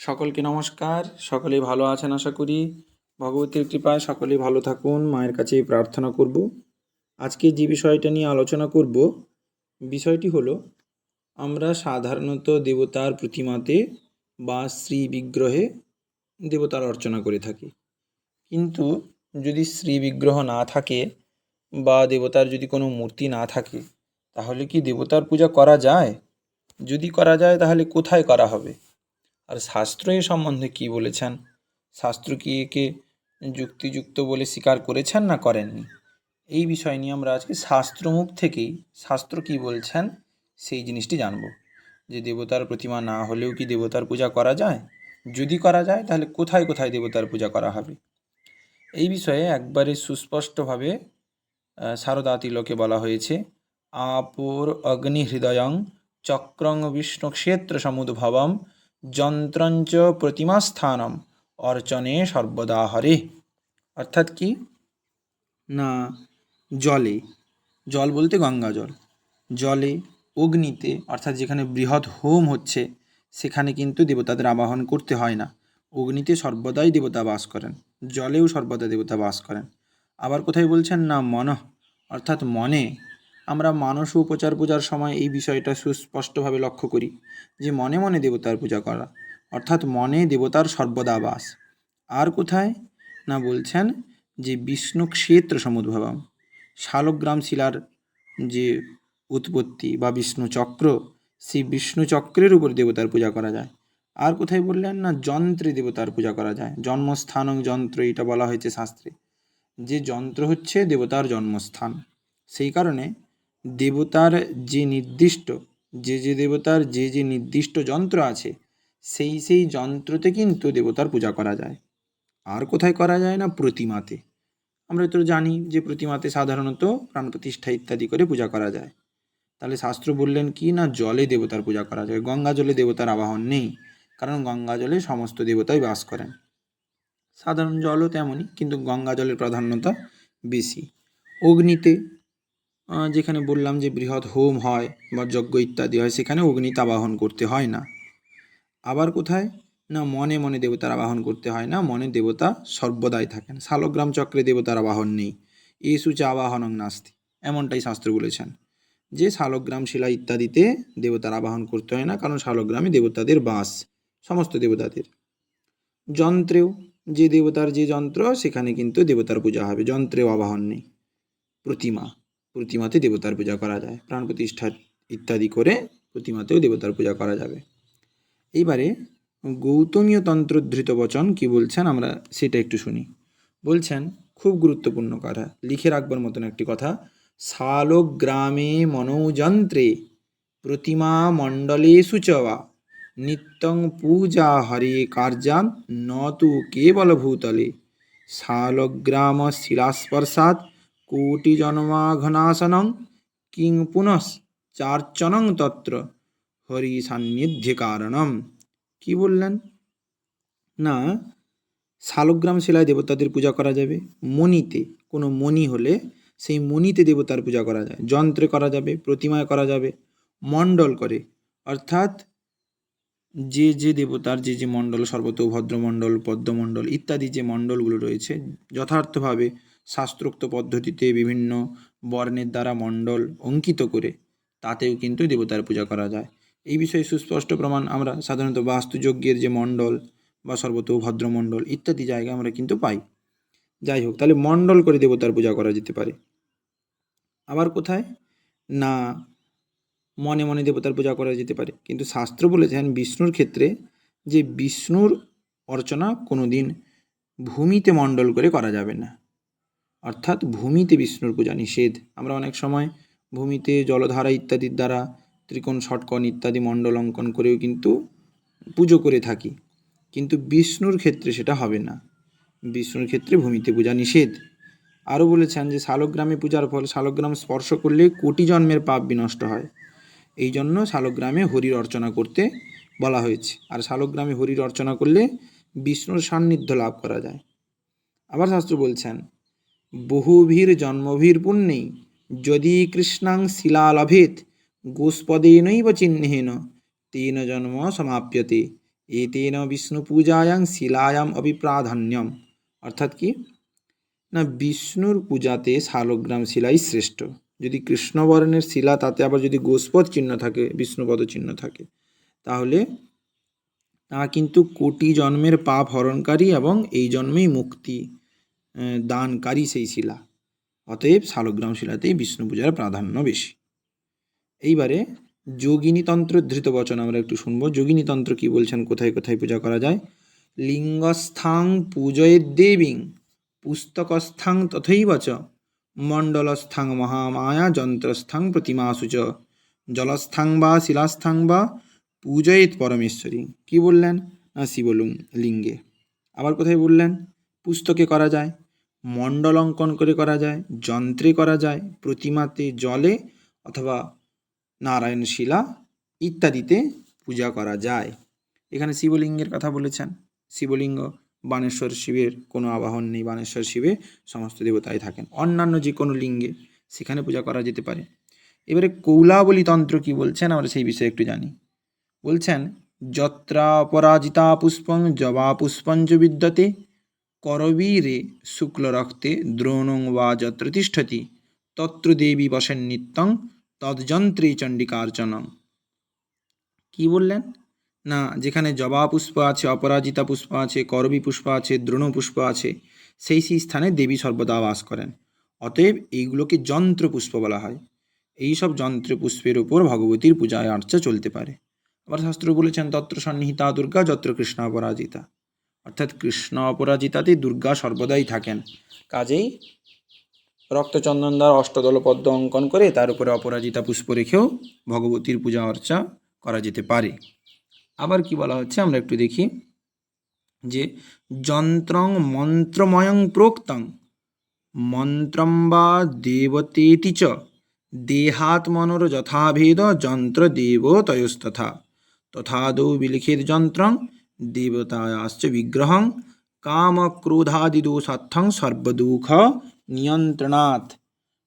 সকলকে নমস্কার, সকলেই ভালো আছেন আশা করি। ভগবতীর কৃপায় সকলেই ভালো থাকুন, মায়ের কাছেই প্রার্থনা করব। আজকে যে বিষয়টা নিয়ে আলোচনা করব, বিষয়টি হলো, আমরা সাধারণত দেবতার প্রতিমাতে বা শ্রী বিগ্রহে দেবতার অর্চনা করে থাকি। কিন্তু যদি শ্রী বিগ্রহ না থাকে বা দেবতার যদি কোনো মূর্তি না থাকে, তাহলে কি দেবতার পূজা করা যায়? যদি করা যায়, তাহলে কোথায় করা হবে? আর শাস্ত্র এ সম্বন্ধে কি বলেছেন? শাস্ত্র কি একে যুক্তিযুক্ত বলে স্বীকার করেছেন না করেননি? এই বিষয় নিয়ে আমরা আজকে শাস্ত্রমুখ থেকেই শাস্ত্র কি বলছেন সেই জিনিসটি জানব। যে দেবতার প্রতিমা না হলেও কি দেবতার পূজা করা যায়? যদি করা যায়, তাহলে কোথায় কোথায় দেবতার পূজা করা হবে? এই বিষয়ে একবারে সুস্পষ্টভাবে সারদা তিলকে বলা হয়েছে, আপুর অগ্নিহৃদয়ং চক্রং বিষ্ণু ক্ষেত্র সমুদ্ভবম যন্ত্রঞ্চ প্রতিমাস্থানম। অর্চনে সর্বদা হরে। অর্থাৎ কি? না, জলে। জল বলতে গঙ্গা জল জলে, অগ্নিতে, অর্থাৎ যেখানে বৃহৎ হোম হচ্ছে, সেখানে কিন্তু দেবতাদের আবাহন করতে হয় না। অগ্নিতে সর্বদাই দেবতা বাস করেন। জলেও সর্বদা দেবতা বাস করেন। আবার কোথায় বলছেন না, মন? অর্থাৎ মনে। আমরা মানস উপচার পূজার সময় এই বিষয়টা সুস্পষ্টভাবে লক্ষ্য করি যে মনে মনে দেবতার পূজা করা, অর্থাৎ মনে দেবতার সর্বদা বাস। আর কোথায়? না বলছেন যে বিষ্ণু ক্ষেত্র সমুদ্ভবম। শালগ্রাম শিলার যে উৎপত্তি বা বিষ্ণু চক্র, সেই বিষ্ণু চক্রের উপর দেবতার পূজা করা যায়। আর কোথায় বললেন? না, যন্ত্রে দেবতার পূজা করা যায়। জন্মস্থান যন্ত্র, এটা বলা হয়েছে শাস্ত্রে। যে যন্ত্র হচ্ছে দেবতার জন্মস্থান, সেই কারণে দেবতার যে নির্দিষ্ট, যে যে দেবতার যে যে নির্দিষ্ট যন্ত্র আছে, সেই সেই যন্ত্রতে কিন্তু দেবতার পূজা করা যায়। আর কোথায় করা যায় না? প্রতিমাতে। আমরা তো জানি যে প্রতিমাতে সাধারণত প্রাণ প্রতিষ্ঠা ইত্যাদি করে পূজা করা যায়। তাহলে শাস্ত্র বললেন কি না, জলে দেবতার পূজা করা যায়। গঙ্গা জলে দেবতার আবাহন নেই, কারণ গঙ্গা জলে সমস্ত দেবতাই বাস করেন। সাধারণ জলও তেমনই, কিন্তু গঙ্গা জলের প্রাধান্যতা বেশি। অগ্নিতে যেখানে বললাম যে বৃহৎ হোম হয় বা যজ্ঞ ইত্যাদি হয়, সেখানে অগ্নিতে আবাহন করতে হয় না। আবার কোথায়? না, মনে মনে দেবতার আবাহন করতে হয় না। মনে দেবতা সর্বদাই থাকেন। শালগ্রাম চক্রে দেবতার আবাহন নেই। এ সূচে আবাহনং নাস্তি। এমনটাই শাস্ত্র বলেছেন। যে শালগ্রাম শিলা ইত্যাদিতে দেবতার আবাহন করতে হয় না, কারণ শালগ্রামে দেবতাদের বাস, সমস্ত দেবতাদের। যন্ত্রেও, যে দেবতার যে যন্ত্র, সেখানে কিন্তু দেবতার পূজা হবে। যন্ত্রেও আবাহন নেই। প্রতিমা। প্রতিমাতে দেবতার পূজা করা যায়। প্রাণ প্রতিষ্ঠা ইত্যাদি করে প্রতিমাতেও দেবতার পূজা করা যাবে। এইবারে গৌতমীয় তন্ত্রোদ্ধৃত বচন কি বলছেন আমরা সেটা একটু শুনি। বলছেন, খুব গুরুত্বপূর্ণ কথা, লিখে রাখবার মতন একটি কথা। শালগ্রামে মনোযন্ত্রে প্রতিমা মণ্ডলে চ বা নিত্যং পূজা হরে কার্যান ন তু কেবল ভূতলে শালগ্রাম শিলাস্পর্শাৎ কোটি জন্মাঘনাশনং কিং পুনঃ চার্চনং তত্র হরি সান্নিধ্য কারণম কি বললেন? না, শালগ্রাম শিলায় দেবতাদের পূজা করা যাবে। মণিতে, কোনো মণি হলে সেই মণিতে দেবতার পূজা করা যায়। যন্ত্রে করা যাবে, প্রতিমায় করা যাবে, মণ্ডল করে। অর্থাৎ যে যে দেবতার যে যে মণ্ডল সর্বত ভদ্রমণ্ডল পদ্মমণ্ডল ইত্যাদি যে মণ্ডলগুলো রয়েছে, যথার্থভাবে শাস্ত্রোক্ত পদ্ধতিতে বিভিন্ন বর্ণের দ্বারা মণ্ডল অঙ্কিত করে তাতেও কিন্তু দেবতার পূজা করা যায়। এই বিষয়ে সুস্পষ্ট প্রমাণ আমরা সাধারণত বাস্তুযজ্ঞের যে মণ্ডল বা সর্বত ভদ্রমণ্ডল ইত্যাদি জায়গা আমরা কিন্তু পাই। যাই হোক, তাহলে মণ্ডল করে দেবতার পূজা করা যেতে পারে। আবার কোথায়? না, মনে মনে দেবতার পূজা করা যেতে পারে। কিন্তু শাস্ত্র বলেছেন বিষ্ণুর ক্ষেত্রে যে বিষ্ণুর অর্চনা কোনো দিন ভূমিতে মণ্ডল করে করা যাবে না। অর্থাৎ ভূমিতে বিষ্ণুর পূজা নিষেধ। আমরা অনেক সময় ভূমিতে জলধারা ইত্যাদির দ্বারা ত্রিকোণ, ষটকোণ ইত্যাদি মণ্ডল অঙ্কন করেও কিন্তু পুজো করে থাকি। কিন্তু বিষ্ণুর ক্ষেত্রে সেটা হবে না। বিষ্ণুর ক্ষেত্রে ভূমিতে পূজা নিষেধ। আরও বলেছেন যে, শালগ্রামে পূজার ফল, শালগ্রাম স্পর্শ করলে কোটি জন্মের পাপ বিনষ্ট হয়। এই জন্য শালগ্রামে হরির অর্চনা করতে বলা হয়েছে। আর শালগ্রামে হরির অর্চনা করলে বিষ্ণুর সান্নিধ্য লাভ করা যায়। আবার শাস্ত্র বলছেন বহুভীর জন্মভীর পুণ্যেই যদি কৃষ্ণাং শিলা লভেত গোস্পদেনৈব চিহ্নেন, তেন জন্ম সমাপ্যতে, এতেন বিষ্ণু পূজায়াং শিলায়াম অভিপ্রাধান্যম। অর্থাৎ কি? না, বিষ্ণুর পূজাতে শালগ্রাম শিলাই শ্রেষ্ঠ। যদি কৃষ্ণবর্ণের শিলা, তাতে আবার যদি গোস্পদ চিহ্ন থাকে, বিষ্ণুপদ চিহ্ন থাকে, তাহলে তা কিন্তু কোটি জন্মের পাপ হরণকারী এবং এই জন্মেই মুক্তি। দানকারী সেই শিলা। অতএব শালগ্রাম শিলাতেই বিষ্ণু পূজার প্রাধান্য বেশি। এইবারে যোগিনীতন্ত্র ধৃত বচন আমরা একটু শুনব। যোগিনীতন্ত্র কি বলছেন? কোথায় কোথায় পূজা করা যায়? লিঙ্গস্থাং পূজয়ের দেবীং, পুস্তকস্থাং তথৈব চ মণ্ডলস্থাং মহামায়া, যন্ত্রস্থাং প্রতিমাসু চ, জলস্থাং বা শিলাস্থাং বা পূজয়েত পরমেশ্বরী। কি বললেন? না শিবলুং লিঙ্গে আবার কোথায় বললেন? পুস্তকে করা যায়। মণ্ডল অঙ্কন করে করা যায়, যন্ত্রে করা যায়, প্রতিমাতে জলে অথবা নারায়ণ শিলা ইত্যাদিতে পূজা করা যায়। এখানে শিবলিঙ্গের কথা বলেছেন। শিবলিঙ্গ বানেশ্বর শিবের কোনো আবাহন নেই, বানেশ্বর শিবে সমস্ত দেবতাই থাকেন। অন্যান্য যে কোনো লিঙ্গে সেখানে পূজা করা যেতে পারে। এবারে কৌলাবলী তন্ত্র কি বলছেন আমরা সেই বিষয়ে একটু জানি। বলছেন, যত্রা অপরাজিতা পুষ্পং, জবা পুষ্পঞ্চ বিদ্যতে করবীরে শুক্লরক্তে দ্রোণং বা যত্র তিষ্ঠতি তত্র দেবী বসেন নিত্যং তৎযন্ত্রে চণ্ডিকার্চনং কি বললেন? না, যেখানে জবা পুষ্প আছে, অপরাজিতা পুষ্প আছে, করবী পুষ্প আছে, দ্রোণ পুষ্প আছে, সেই সেই স্থানে দেবী সর্বদা বাস করেন। অতএব এইগুলোকে যন্ত্র পুষ্প বলা হয়। এই সব যন্ত্র পুষ্পের উপর ভগবতীর পূজায় আর্চা চলতে পারে। আবার শাস্ত্র বলেছেন, তত্র সন্নিহিতা দুর্গা, যত্র কৃষ্ণ অপরাজিতা অর্থাৎ কৃষ্ণ অপরাজিতাতে দুর্গা সর্বদাই থাকেন। কাজেই রক্তচন্দন দ্বারা অষ্টদল পদ্ম অঙ্কন করে তার উপরে অপরাজিতা পুষ্প রেখেও ভগবতীর পূজা অর্চা করা যেতে পারে। আবার কি বলা হচ্ছে আমরা একটু দেখি যে যন্ত্রং মন্ত্রময়ং প্রোক্তং মন্ত্রম বা দেবতেতি চ দেহাত্মনোর যথাভেদ যন্ত্র দেবতয়স্তথা তথাদৌ বিলিখিত যন্ত্রং দেবতায়াশ্চ বিগ্রহং কামক্রোধাদিদোষার্থং সর্বদুঃখ নিয়ন্ত্রণাৎ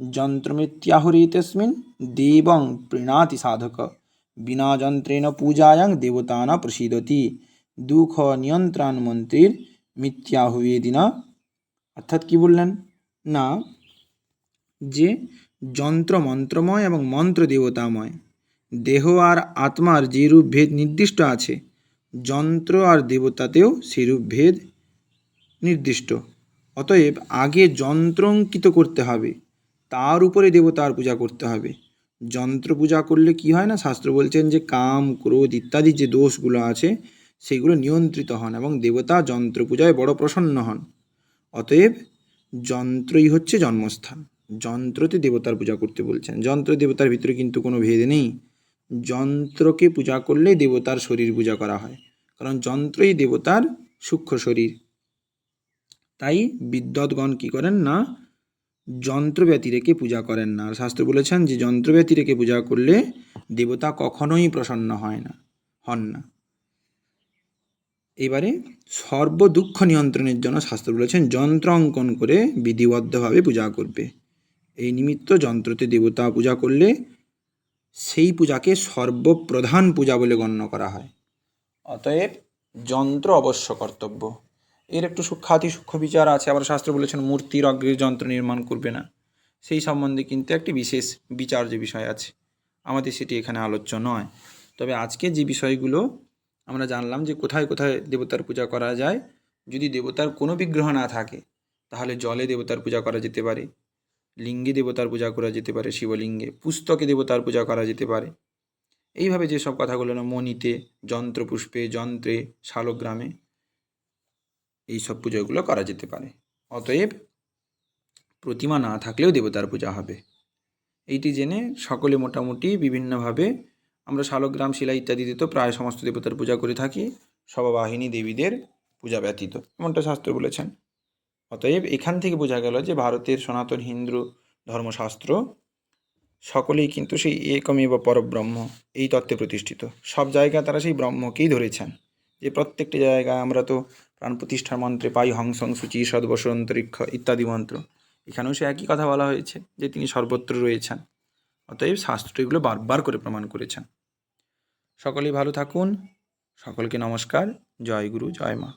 যন্ত্রমিত্যাহুরেতস্মিन् দেবং প্রীণাতি সাধক বিনা যন্ত্রেণ দেবতা না প্রসিদতি দুঃখ নিয়ন্ত্রণ মন্ত্রীর মিথ্যাহুবেদিনা অর্থাৎ কি বললেন না যে যন্ত্র মন্ত্রময় এবং মন্ত্র দেবতাময় দেহ আর আত্মার যে রূপ ভেদ নির্দিষ্ট আছে যন্ত্র আর দেবতাতেও সেরূপ ভেদ নির্দিষ্ট। অতএব আগে যন্ত্র অঙ্কিত করতে হবে, তার উপরে দেবতার পূজা করতে হবে। যন্ত্র পূজা করলে কি হয় না? শাস্ত্র বলছেন যে কাম, ক্রোধ ইত্যাদি যে দোষগুলো আছে, সেগুলো নিয়ন্ত্রিত হন এবং দেবতা যন্ত্র পূজায় বড় প্রসন্ন হন। অতএব যন্ত্রই হচ্ছে জন্মস্থান। যন্ত্রতে দেবতার পূজা করতে বলছেন। যন্ত্র দেবতার ভিতরে কিন্তু কোনো ভেদ নেই। যন্ত্রকে পূজা করলে দেবতার শরীর পূজা করা হয়। কারণ যন্ত্রই দেবতার সূক্ষ্ম শরীর। তাই বিদ্যৎগণ কি করেন না? যন্ত্র ব্যতি রেখে পূজা করেন না। আর শাস্ত্র বলেছেন যে যন্ত্র ব্যতি রেখে পূজা করলে দেবতা কখনোই প্রসন্ন হয় না, হন না। এবারে সর্ব দুঃখ নিয়ন্ত্রণের জন্য শাস্ত্র বলেছেন, যন্ত্র অঙ্কন করে বিধিবদ্ধভাবে পূজা করবে। এই নিমিত্ত যন্ত্রতে দেবতা পূজা করলে সেই পূজাকে সর্বপ্রধান পূজা বলে গণ্য করা হয়। অতএব যন্ত্র অবশ্য কর্তব্য। এর একটু সূক্ষাতি সূক্ষ্ম বিচার আছে। আবার শাস্ত্র বলেছেন, মূর্তির অগ্রে যন্ত্র নির্মাণ করবে না। সেই সম্বন্ধে কিন্তু একটি বিশেষ বিচার যে বিষয় আছে, আমাদের সেটি এখানে আলোচ্য নয়। তবে আজকে যে বিষয়গুলো আমরা জানলাম যে কোথায় কোথায় দেবতার পূজা করা যায়, যদি দেবতার কোনো বিগ্রহ না থাকে, তাহলে জলে দেবতার পূজা করা যেতে পারে, লিঙ্গে দেবতার পূজা করা যেতে পারে, শিবলিঙ্গে, পুস্তকে দেবতার পূজা করা যেতে পারে। এইভাবে যেসব কথাগুলো না, মণিতে, যন্ত্রপুষ্পে, যন্ত্রে, শালগ্রামে, এই সব পুজোগুলো করা যেতে পারে। অতএব প্রতিমা না থাকলেও দেবতার পূজা হবে। এইটি জেনে সকলে মোটামুটি বিভিন্নভাবে আমরা শালগ্রাম, শিলা ইত্যাদিতে তো প্রায় সমস্ত দেবতার পূজা করে থাকি সবাবাহিনী দেবীদের পূজা ব্যতীত, এমনটা শাস্ত্র বলেছেন। অতএব এখান থেকে বোঝা গেল যে ভারতের সনাতন হিন্দু ধর্মশাস্ত্র সকলেই কিন্তু সেই একমে একমেব পরব্রহ্ম, এই তত্ত্বে প্রতিষ্ঠিত। সব জায়গায় তারা সেই ব্রহ্মকেই ধরেছেন। যে প্রত্যেকটি জায়গায় আমরা তো প্রাণ প্রতিষ্ঠার মন্ত্রে পাই হংসং সূচি সদ্বশ অন্তরিক্ষ ইত্যাদি মন্ত্র। এখানেও সে একই কথা বলা হয়েছে যে তিনি সর্বত্র রয়েছেন। অতএব শাস্ত্র এগুলো বারবার করে প্রমাণ করেছেন। সকলেই ভালো থাকুন। সকলকে নমস্কার। জয় গুরু, জয় মা।